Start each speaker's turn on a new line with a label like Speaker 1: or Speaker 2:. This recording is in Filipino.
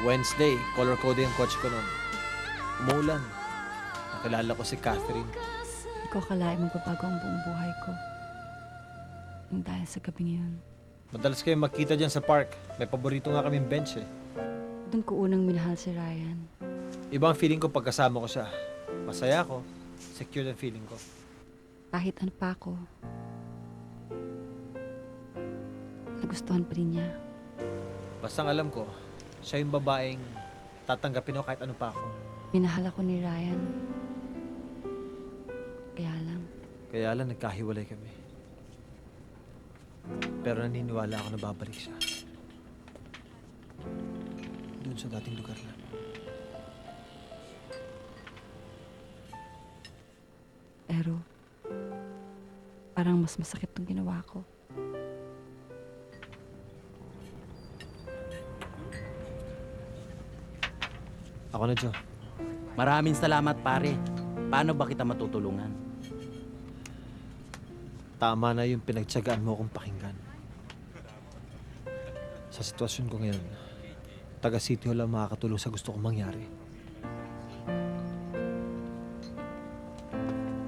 Speaker 1: Wednesday, color code yung coach ko nun. Umulan. Nakilala ko si Catherine.
Speaker 2: Hindi ko akalain magbabago ang buong buhay ko. Nang dahil sa gabi yun.
Speaker 1: Madalas kayo magkita dyan sa park. May paborito nga kaming bench eh.
Speaker 2: Doon ko unang minahal si Ryan.
Speaker 1: Ibang feeling ko pagkasama ko siya. Masaya ako. Secure ang feeling ko.
Speaker 2: Kahit ano pa ako. Nagustuhan pa rin niya.
Speaker 1: Basta ang alam ko, siya yung babaeng tatanggapin ako kahit ano pa ako.
Speaker 2: Minahal ako ni Ryan. Kaya lang,
Speaker 1: Kaya lang nagkahiwalay kami. Pero naniniwala ako na babalik siya. Doon sa dating lugar na.
Speaker 2: pero parang mas masakit tong ginawa ko.
Speaker 1: Ako na, Joe.
Speaker 3: Maraming salamat pare. Paano ba kita matutulungan?
Speaker 1: Tama na yung pinagtsagaan mo akong pakinggan. Sa sitwasyon ko ngayon, taga City Hall ang makakatulong sa gusto kong mangyari.